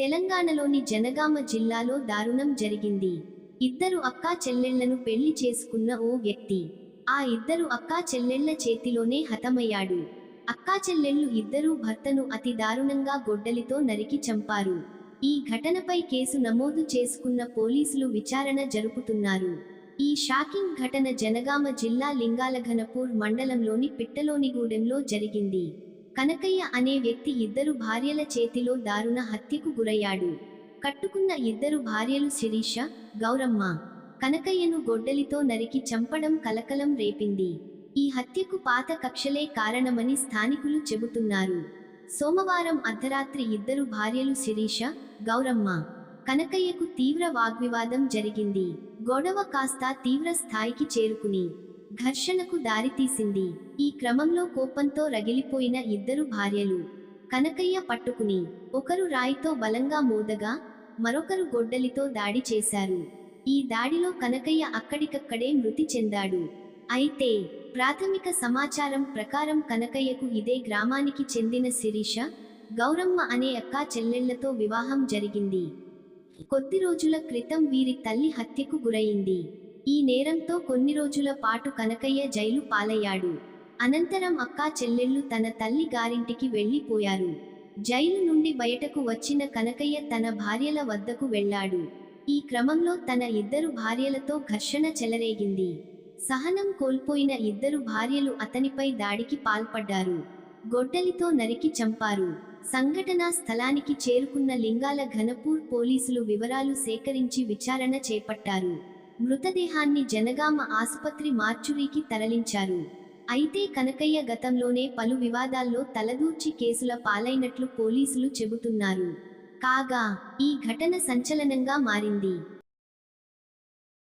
తెలంగాణలోని జనగామ జిల్లాలో దారుణం జరిగింది. ఇద్దరు అక్కా చెల్లెళ్ళను పెళ్ళి చేసుకున్న ఓ వ్యక్తి. ఆ ఇద్దరు అక్కా చెల్లెళ్ళ చేతిలోనే హతమయ్యాడు. అక్కా చెల్లెళ్ళు ఇద్దరూ భర్తను అతి దారుణంగా గొడ్డలితో నరికి చంపారు. ఈ ఘటనపై కేసు నమోదు చేసుకున్న పోలీసులు విచారణ జరుపుతున్నారు. ఈ షాకింగ్ ఘటన జనగామ జిల్లా లింగాలఘనపూర్ మండలంలోని పిట్టలోనిగూడెంలో జరిగింది. కనకయ్య అనే వ్యక్తి ఇద్దరు భార్యల చేతిలో దారుణ హత్యకు గురయ్యాడు. కట్టుకున్న ఇద్దరు భార్యలు శిరీష గౌరమ్మ. కనకయ్యను గొడ్డలితో నరికి చంపడం కలకలం రేపింది. ఈ హత్యకు పాత కక్షలే కారణమని స్థానికులు చెబుతున్నారు. సోమవారం అర్ధరాత్రి ఇద్దరు భార్యలు శిరీష గౌరమ్మ. కనకయ్యకు తీవ్ర వాగ్వివాదం జరిగింది. గొడవ కాస్త తీవ్ర స్థాయికి చేరుకుని ఘర్షణకు దారితీసింది ఈ క్రమంలో కోపంతో రగిలిపోయిన ఇద్దరు భార్యలు కనకయ్య పట్టుకుని ఒకరు రాయితో బలంగా మోదగా మరొకరు గొడ్డలితో దాడి చేశారు. ఈ దాడిలో కనకయ్య అక్కడికక్కడే మృతి చెందాడు. అయితే ప్రాథమిక సమాచారం ప్రకారం కనకయ్యకు ఇదే గ్రామానికి చెందిన శిరీష గౌరమ్మ అనే అక్కా చెల్లెళ్ళతో వివాహం జరిగింది. కొద్ది రోజుల క్రితం వీరి తల్లి హత్యకు గురయింది ఈ నేరంతో కొన్ని రోజుల పాటు కనకయ్య జైలు పాలయ్యాడు. అనంతరం అక్కా చెల్లెళ్ళు తన తల్లి గారింటికి వెళ్ళిపోయారు జైలు నుండి బయటకు వచ్చిన కనకయ్య తన భార్యల వద్దకు వెళ్ళాడు. ఈ క్రమంలో తన ఇద్దరు భార్యలతో ఘర్షణ చెలరేగింది. సహనం కోల్పోయిన ఇద్దరు భార్యలు అతనిపై దాడికి పాల్పడ్డారు. గొడ్డలితో నరికి చంపారు. సంఘటనా స్థలానికి చేరుకున్న లింగాల ఘనపూర్ పోలీసులు వివరాలు సేకరించి విచారణ చేపట్టారు. మృతదేహాన్ని జనగామ ఆసుపత్రి మార్చురీకి తరలించారు. అయితే కనకయ్య గతంలోనే పలు వివాదాల్లో తలదూర్చి కేసుల పాలైనట్లు పోలీసులు చెబుతున్నారు. కాగా ఈ ఘటన సంచలనంగా మారింది.